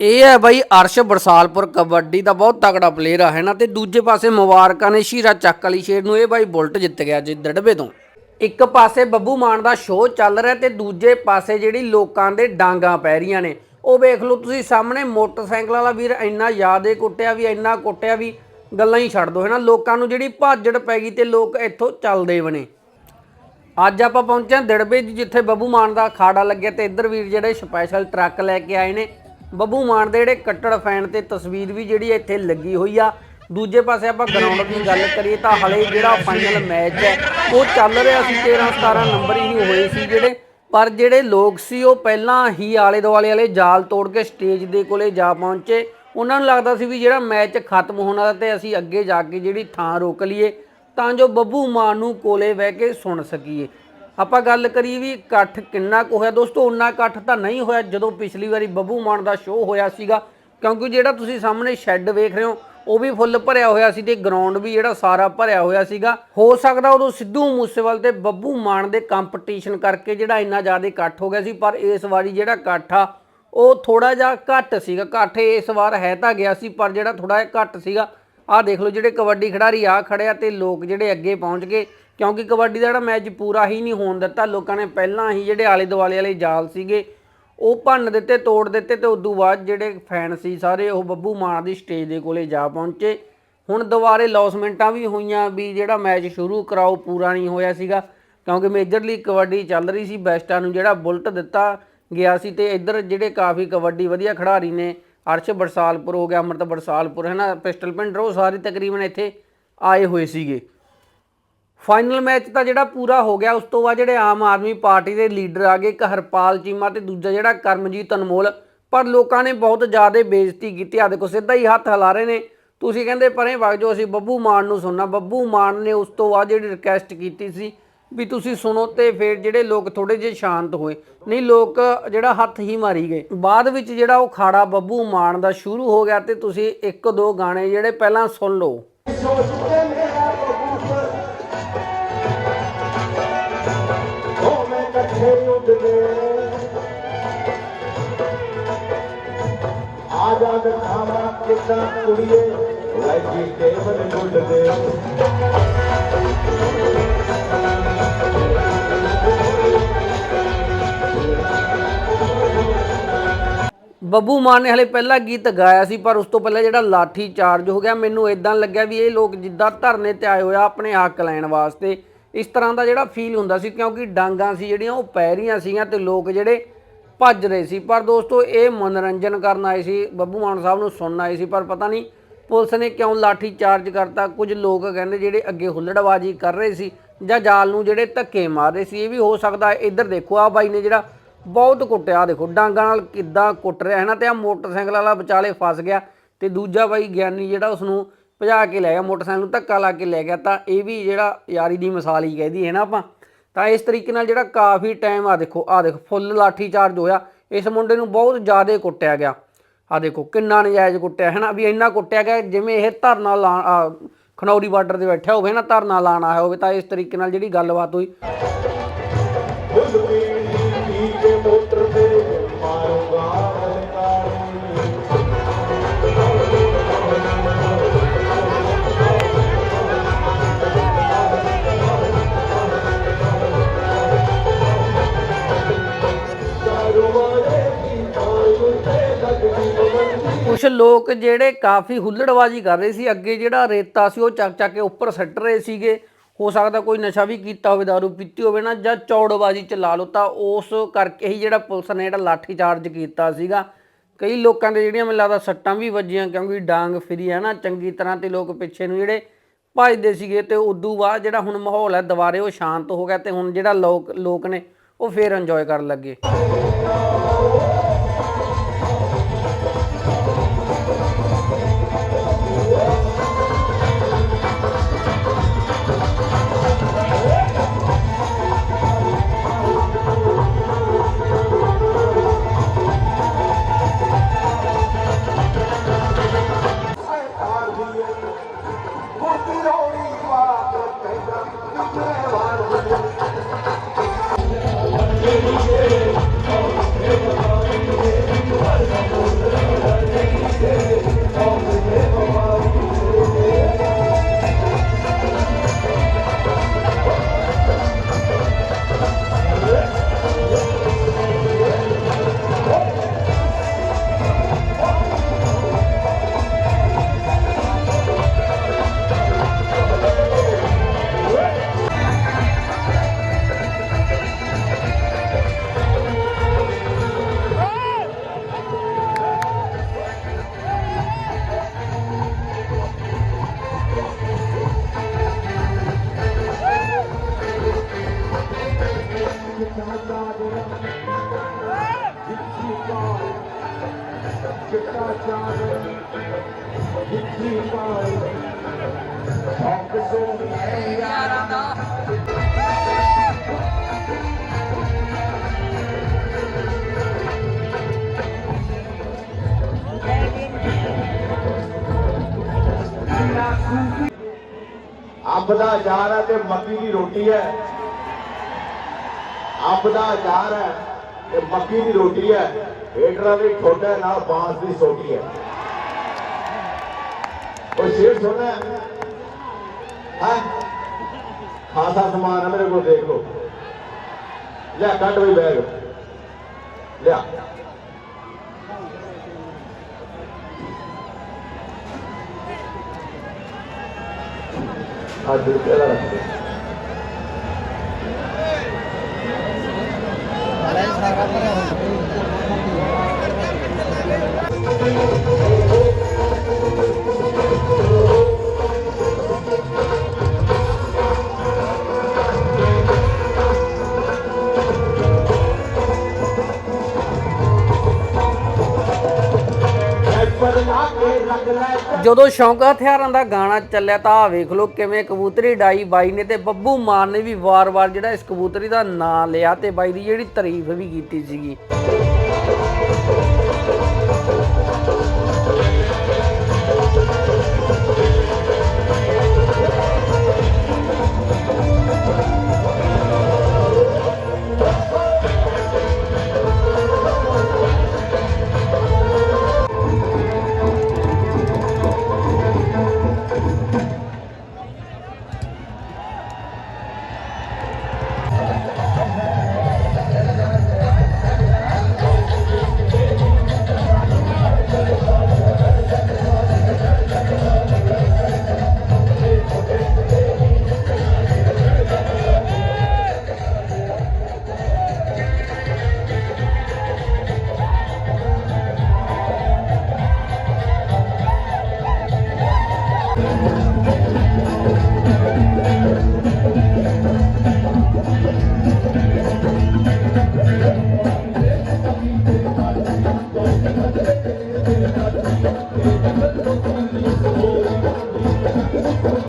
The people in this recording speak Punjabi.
ਇਹ ਹੈ ਬਾਈ ਅਰਸ਼ ਬਰਸਾਲਪੁਰ ਕਬੱਡੀ ਦਾ ਬਹੁਤ ਤਕੜਾ ਪਲੇਅਰ ਆ, ਹੈ ਨਾ? ਤੇ ਦੂਜੇ ਪਾਸੇ ਮੁਬਾਰਕਾਂ ਨੇ ਸ਼ੀਰਾ ਚੱਕ ਵਾਲੀ ਸ਼ੇਰ ਨੂੰ, ਇਹ ਬਾਈ ਬੁਲਟ ਜਿੱਤ ਗਿਆ ਜੀ ਦੜਬੇ ਤੋਂ। ਇੱਕ ਪਾਸੇ ਬੱਬੂ ਮਾਨ ਦਾ ਸ਼ੋਅ ਚੱਲ ਰਿਹਾ ਤੇ ਦੂਜੇ ਪਾਸੇ ਜਿਹੜੀ ਲੋਕਾਂ ਦੇ ਡਾਂਗਾ ਪੈ ਰਹੀਆਂ ਨੇ। ਉਹ ਵੇਖ ਲਓ ਤੁਸੀਂ ਸਾਹਮਣੇ, ਮੋਟਰਸਾਈਕਲ ਵਾਲਾ ਵੀਰ ਇੰਨਾ ਯਾਦੇ ਕੁੱਟਿਆ ਵੀ, ਇੰਨਾ ਕੁੱਟਿਆ ਵੀ, ਗੱਲਾਂ ਹੀ ਛੱਡ ਦੋ ਹੈ ਨਾ? ਲੋਕਾਂ ਨੂੰ ਜਿਹੜੀ ਭਾਜੜ ਪੈ ਗਈ ਤੇ ਲੋਕ ਇੱਥੋਂ ਚੱਲਦੇ ਬਣੇ। ਅੱਜ ਆਪਾਂ ਪਹੁੰਚੇ ਦੜਬੇ 'ਚ ਜਿੱਥੇ ਬੱਬੂ ਮਾਨ ਦਾ ਅਖਾੜਾ ਲੱਗਿਆ ਤੇ ਇੱਧਰ ਵੀਰ ਜਿਹੜੇ ਸਪੈਸ਼ਲ ਟਰੱਕ ਲੈ ਕੇ ਆਏ ਨੇ ਬੱਬੂ ਮਾਨ ਦੇ ਜਿਹੜੇ ਕੱਟੜ ਫੈਨ ਤੇ ਤਸਵੀਰ ਵੀ ਜਿਹੜੀ ਇੱਥੇ ਲੱਗੀ ਹੋਈ ਆ। ਦੂਜੇ ਪਾਸੇ ਆਪਾਂ ਗਰਾਊਂਡ ਦੀ ਗੱਲ ਕਰੀਏ ਤਾਂ ਹਲੇ ਜਿਹੜਾ ਫਾਈਨਲ ਮੈਚ ਹੈ, ਉਹ ਚੱਲ ਰਿਹਾ ਸੀ। 13 17 ਨੰਬਰ ਹੀ ਹੋਏ ਸੀ ਜਿਹੜੇ। ਪਰ ਜਿਹੜੇ ਲੋਕ ਸੀ, ਉਹ ਪਹਿਲਾਂ ਹੀ ਆਲੇ ਦੁਆਲੇ ਵਾਲੇ ਜਾਲ ਤੋੜ ਕੇ ਸਟੇਜ ਦੇ ਕੋਲੇ ਜਾ ਪਹੁੰਚੇ। ਉਹਨਾਂ ਨੂੰ ਲੱਗਦਾ ਸੀ ਵੀ ਜਿਹੜਾ ਮੈਚ ਖਤਮ ਹੋਣਾ ਤੇ ਅਸੀਂ ਅੱਗੇ ਜਾ ਕੇ ਜਿਹੜੀ ਥਾਂ ਰੋਕ ਲਈਏ, ਤਾਂ ਜੋ ਬੱਬੂ ਮਾਨ ਨੂੰ ਕੋਲੇ ਬਹਿ ਕੇ ਸੁਣ ਸਕੀਏ। ਆਪਾਂ ਗੱਲ ਕਰੀਏ ਵੀ ਇਕੱਠ ਕਿੰਨਾ ਕੁ ਹੋਇਆ। ਦੋਸਤੋ, ਉਨਾ ਇਕੱਠ ਤਾਂ ਨਹੀਂ ਹੋਇਆ ਜਦੋਂ ਪਿਛਲੀ ਵਾਰੀ ਬੱਬੂ ਮਾਨ ਦਾ ਸ਼ੋਅ ਹੋਇਆ ਸੀਗਾ। ਕਿਉਂਕਿ ਜਿਹੜਾ ਤੁਸੀਂ ਸਾਹਮਣੇ ਸ਼ੈੱਡ ਵੇਖ ਰਹੇ ਹੋ, ਉਹ ਵੀ ਫੁੱਲ ਭਰਿਆ ਹੋਇਆ ਸੀ ਤੇ ਗਰਾਊਂਡ ਵੀ ਜਿਹੜਾ ਸਾਰਾ ਭਰਿਆ ਹੋਇਆ ਸੀਗਾ। ਹੋ ਸਕਦਾ ਉਦੋਂ ਸਿੱਧੂ ਮੂਸੇਵਾਲ ਤੇ ਬੱਬੂ ਮਾਨ ਦੇ ਕੰਪੀਟੀਸ਼ਨ ਕਰਕੇ ਜਿਹੜਾ ਇੰਨਾ ਜ਼ਿਆਦਾ ਇਕੱਠ ਹੋ ਗਿਆ ਸੀ, ਪਰ ਇਸ ਵਾਰੀ ਜਿਹੜਾ ਇਕੱਠ ਆ, ਉਹ ਥੋੜਾ ਜਿਹਾ ਘੱਟ ਸੀਗਾ। ਇਕੱਠ ਇਸ ਵਾਰ ਹੈ ਤਾਂ ਗਿਆ ਸੀ, ਪਰ ਜਿਹੜਾ ਥੋੜਾ ਜਿਹਾ ਘੱਟ ਸੀਗਾ, ਆਹ ਦੇਖ ਲਓ ਜਿਹੜੇ ਕਬੱਡੀ ਖਿਡਾਰੀ ਆ ਖੜਿਆ ਤੇ ਲੋਕ ਜਿਹੜੇ ਅੱਗੇ ਪਹੁੰਚ ਗਏ। ਕਿਉਂਕਿ ਕਬੱਡੀ ਦਾ ਜਿਹੜਾ ਮੈਚ ਪੂਰਾ ਹੀ ਨਹੀਂ ਹੋਣ ਦਿੱਤਾ। ਲੋਕਾਂ ਨੇ ਪਹਿਲਾਂ ਹੀ ਜਿਹੜੇ ਆਲੇ ਦੁਆਲੇ ਵਾਲੇ ਜਾਲ ਸੀਗੇ, ਉਹ ਭੰਨ ਦਿੱਤੇ, ਤੋੜ ਦਿੱਤੇ ਤੇ ਉਦੋਂ ਬਾਅਦ ਜਿਹੜੇ ਫੈਨ ਸੀ ਸਾਰੇ, ਉਹ ਬੱਬੂ ਮਾਨ ਦੀ ਸਟੇਜ ਦੇ ਕੋਲੇ ਜਾ ਪਹੁੰਚੇ। ਹੁਣ ਦੁਬਾਰੇ ਲੌਸਮੈਂਟਾਂ ਵੀ ਹੋਈਆਂ ਵੀ ਜਿਹੜਾ ਮੈਚ ਸ਼ੁਰੂ ਕਰਾਓ, ਪੂਰਾ ਨਹੀਂ ਹੋਇਆ ਸੀਗਾ। ਕਿਉਂਕਿ ਮੇਜਰ ਲੀਗ ਕਬੱਡੀ ਚੱਲ ਰਹੀ ਸੀ, ਬੈਸਟਾਂ ਨੂੰ ਜਿਹੜਾ ਬੁਲਟ ਦਿੱਤਾ ਗਿਆ ਸੀ ਤੇ ਇੱਧਰ ਜਿਹੜੇ ਕਾਫੀ ਕਬੱਡੀ ਵਧੀਆ ਖਿਡਾਰੀ ਨੇ, ਅਰਸ਼ ਬਰਸਾਲਪੁਰ ਹੋ ਗਿਆ, ਅਮਰਤ ਬਰਸਾਲਪੁਰ ਹੈ ਨਾ ਪਿਸਟਲ ਪਿੰਡ, ਉਹ ਸਾਰੇ ਤਕਰੀਬਨ ਇੱਥੇ ਆਏ ਹੋਏ ਸੀਗੇ। ਫਾਈਨਲ ਮੈਚ ਤਾਂ ਜਿਹੜਾ ਪੂਰਾ ਹੋ ਗਿਆ, ਉਸ ਤੋਂ ਬਾਅਦ ਜਿਹੜੇ ਆਮ ਆਦਮੀ ਪਾਰਟੀ ਦੇ ਲੀਡਰ ਆ ਗਏ, ਇੱਕ ਹਰਪਾਲ ਚੀਮਾ ਤੇ ਦੂਜਾ ਜਿਹੜਾ ਕਰਮਜੀਤ ਅਨਮੋਲ। ਪਰ ਲੋਕਾਂ ਨੇ ਬਹੁਤ ਜ਼ਿਆਦਾ ਬੇਇੱਜ਼ਤੀ ਕੀਤੀ। ਆ ਦੇਖੋ, ਸਿੱਧਾ ਹੀ ਹੱਥ ਹਿਲਾ ਰਹੇ ਨੇ। ਤੁਸੀਂ ਕਹਿੰਦੇ ਪਰੇ ਵਗ ਜੋ ਅਸੀਂ ਬੱਬੂ ਮਾਨ ਨੂੰ ਸੁਣਨਾ। ਬੱਬੂ ਮਾਨ ਨੇ ਉਸ ਤੋਂ ਬਾਅਦ ਜਿਹੜੀ ਰਿਕੁਐਸਟ ਕੀਤੀ ਸੀ ਵੀ ਤੁਸੀਂ ਸੁਣੋ ਤੇ ਫਿਰ ਜਿਹੜੇ ਲੋਕ ਥੋੜੇ ਜਿਹੇ ਸ਼ਾਂਤ ਹੋਏ। ਨਹੀਂ, ਲੋਕ ਜਿਹੜਾ ਹੱਥ ਹੀ ਮਾਰੀ ਗਏ। ਬਾਅਦ ਵਿੱਚ ਜਿਹੜਾ ਉਹ ਖਾੜਾ ਬੱਬੂ ਮਾਨ ਦਾ ਸ਼ੁਰੂ ਹੋ ਗਿਆ ਤੇ ਤੁਸੀਂ ਇੱਕ ਦੋ ਗਾਣੇ ਜਿਹੜੇ ਪਹਿਲਾਂ ਸੁਣ ਲਓ। ਆ ਜਾ ਕਿੱਦਾਂ ਕੁੜੀਏ? ਵੈਜੀ ਕੇਵਲ ਉੱਡਦੇ ਬੱਬੂ ਮਾਨ ਨੇ ਹਲੇ ਪਹਿਲਾ ਗੀਤ ਗਾਇਆ ਸੀ, ਪਰ ਉਸ ਤੋਂ ਪਹਿਲਾਂ ਜਿਹੜਾ ਲਾਠੀ ਚਾਰਜ ਹੋ ਗਿਆ, ਮੈਨੂੰ ਇਦਾਂ ਲੱਗਿਆ ਵੀ ਇਹ ਲੋਕ ਜਿੱਦਾਂ ਧਰਨੇ ਤੇ ਆਏ ਹੋਇਆ ਆਪਣੇ ਹੱਕ ਲੈਣ ਵਾਸਤੇ। ਇਸ ਤਰ੍ਹਾਂ ਦਾ ਜਿਹੜਾ ਫੀਲ ਹੁੰਦਾ ਸੀ, ਕਿਉਂਕਿ ਡਾਂਗਾ ਸੀ ਜਿਹੜੀਆਂ, ਉਹ ਪੈ ਰਹੀਆਂ ਸੀਗੀਆਂ ਤੇ ਲੋਕ ਜਿਹੜੇ ਭੱਜ ਰਹੇ ਸੀ। ਪਰ ਦੋਸਤੋ, ਇਹ ਮਨੋਰੰਜਨ ਕਰਨ ਆਏ ਸੀ। ਬੱਬੂ ਮਾਨ ਸਾਹਿਬ ਨੂੰ ਸੁਣਨ ਆਏ ਸੀ, ਪਰ ਪਤਾ ਨਹੀਂ ਪੁਲਿਸ ਨੇ ਕਿਉਂ ਲਾਠੀ ਚਾਰਜ ਕਰਤਾ। ਕੁਝ ਲੋਕ ਕਹਿੰਦੇ ਜਿਹੜੇ ਅੱਗੇ ਹੁੱਲੜਬਾਜੀ ਕਰ ਰਹੇ ਸੀ ਜਾਂ ਜਾਲ ਨੂੰ ਜਿਹੜੇ ਧੱਕੇ ਮਾਰ ਰਹੇ ਸੀ, ਇਹ ਵੀ ਹੋ ਸਕਦਾ ਹੈ। ਇੱਧਰ ਦੇਖੋ ਆ ਬਾਈ ਨੇ ਜਿਹੜਾ ਬਹੁਤ ਕੁੱਟਿਆ। ਆਹ ਦੇਖੋ, ਡਾਂਗਾਂ ਨਾਲ ਕਿੱਦਾਂ ਕੁੱਟ ਰਿਹਾ। ਹੈ ਨਾ ਤੇ ਆ ਮੋਟਰਸਾਈਕਲ ਵਾਲਾ ਵਿਚਾਲੇ ਫਸ ਗਿਆ ਤੇ ਦੂਜਾ ਬਾਈ ਗਿਆਨੀ ਜਿਹੜਾ ਉਸ ਨੂੰ ਭਜਾ ਕੇ ਲੈ ਗਿਆ, ਮੋਟਰਸਾਈਕਲ ਨੂੰ ਧੱਕਾ ਲਾ ਕੇ ਲੈ ਗਿਆ। ਤਾਂ ਇਹ ਵੀ ਜਿਹੜਾ ਯਾਰੀ ਦੀ ਮਿਸਾਲ ਹੀ ਕਹਿਦੀ ਹੈ ਨਾ ਆਪਾਂ? ਤਾਂ ਇਸ ਤਰੀਕੇ ਨਾਲ ਜਿਹੜਾ ਕਾਫੀ ਟਾਈਮ ਆ ਦੇਖੋ ਆ ਦੇਖੋ ਫੁੱਲ ਲਾਠੀ ਚਾਰਜ ਹੋਇਆ। ਇਸ ਮੁੰਡੇ ਨੂੰ ਬਹੁਤ ਜ਼ਿਆਦਾ ਕੁੱਟਿਆ ਗਿਆ। ਆ ਦੇਖੋ ਕਿੰਨਾ ਨਜਾਇਜ਼ ਕੁੱਟਿਆ ਹੈ ਨਾ ਵੀ ਇੰਨਾ ਕੁੱਟਿਆ ਗਿਆ ਜਿਵੇਂ ਇਹ ਧਰਨਾ ਲਾ ਆ, ਖਨੌਰੀ ਬਾਰਡਰ ਤੇ ਬੈਠਿਆ ਹੋਵੇ ਨਾ ਧਰਨਾ ਲਾਣ ਆਇਆ ਹੋਵੇ ਤਾਂ ਇਸ ਤਰੀਕੇ ਨਾਲ ਜਿਹੜੀ ਗੱਲਬਾਤ ਹੋਈ। ਮੋਟਰ ਤੇ ਮਾਰੂਗਾ ਕੁਝ ਲੋਕ ਜਿਹੜੇ ਕਾਫੀ ਹੁੱਲੜਬਾਜੀ ਕਰ ਰਹੇ ਸੀ, ਅੱਗੇ ਜਿਹੜਾ ਰੇਤਾ ਸੀ ਉਹ ਚੱਕ ਚੱਕ ਕੇ ਉੱਪਰ ਸੱਟ ਰਹੇ ਸੀਗੇ। ਹੋ ਸਕਦਾ ਕੋਈ ਨਸ਼ਾ ਵੀ ਕੀਤਾ ਹੋਵੇ दारू ਪੀਤੀ ਹੋਵੇ ਨਾ, ਜਾਂ ਚੌੜਬਾਜੀ ਚ ਲਾ ਲਓ ਤਾਂ ਉਸ ਕਰਕੇ ਹੀ ਜਿਹੜਾ ਪੁਲਿਸ ਨੇ ਜਿਹੜਾ ਲਾਠੀ ਚਾਰਜ ਕੀਤਾ ਸੀਗਾ। ਕਈ ਲੋਕਾਂ ਦੇ ਜਿਹੜੀਆਂ ਮੈਨੂੰ ਲੱਗਦਾ ਸੱਟਾਂ ਵੀ ਵੱਜੀਆਂ, ਕਿਉਂਕਿ ਡਾਂਗ ਫਿਰੀ ਹੈ ਨਾ, ਚੰਗੀ ਤਰ੍ਹਾਂ ਤੇ ਲੋਕ ਪਿੱਛੇ ਨੂੰ ਜਿਹੜੇ ਭੱਜਦੇ ਸੀਗੇ ਤੇ ਉਦੋਂ ਬਾਅਦ ਜਿਹੜਾ ਹੁਣ ਮਾਹੌਲ ਹੈ, ਦੁਬਾਰੇ ਉਹ ਸ਼ਾਂਤ ਹੋ ਗਿਆ ਤੇ ਹੁਣ ਜਿਹੜਾ ਲੋਕ ਲੋਕ ਨੇ ਉਹ ਫੇਰ ਇੰਜੋਏ ਕਰਨ ਲੱਗੇ। ਚਿੱਟਾ ਚਾਦਰ ਜਿੱਤੀ ਪਾਈ ਹੱਕ ਸੋਹਣੇ ਯਾਰਾਂ ਦਾ ਅੰਬ ਦਾ ਅਚਾਰ ਹੈ ਤੇ ਮੱਕੀ ਦੀ ਰੋਟੀ ਹੈ। ਅੰਬ ਦਾ ਅਚਾਰ ਹੈ। ਤੇ ਮੱਕੀ ਦੀ ਰੋਟੀ ਹੈ। ਏਡਰਾਂ ਦੀ ਠੋਡਾ ਨਾਲ ਬਾਂਸ ਦੀ ਸੋਟੀ ਹੈ। ਉਹ ਸ਼ੇਰ ਸੁਣਾ ਹੈ? ਖਾਸਾ ਸਮਾਨ ਹੈ ਮੇਰੇ ਕੋਲ, ਦੇਖ ਲਓ। ਲਿਆ, ਕੱਢ ਵੀ ਬੈਗ। ਲਿਆ। ਅੱਜ ਤੇਰਾ ਰੱਖ ਦੇ ਪਰ ਜਦੋਂ ਸ਼ੌਂਕਾ ਹਥਿਆਰਾਂ ਦਾ ਗਾਣਾ ਚੱਲਿਆ ਤਾਂ ਆਹ ਵੇਖ ਲਓ ਕਿਵੇਂ ਕਬੂਤਰੀ ਡਾਈ ਬਾਈ ਨੇ ਤੇ ਬੱਬੂ ਮਾਨ ਨੇ ਵੀ ਵਾਰ-ਵਾਰ ਜਿਹੜਾ ਇਸ ਕਬੂਤਰੀ ਦਾ ਨਾਂ ਲਿਆ ਤੇ ਬਾਈ ਦੀ ਜਿਹੜੀ ਤਾਰੀਫ ਵੀ ਕੀਤੀ ਸੀਗੀ।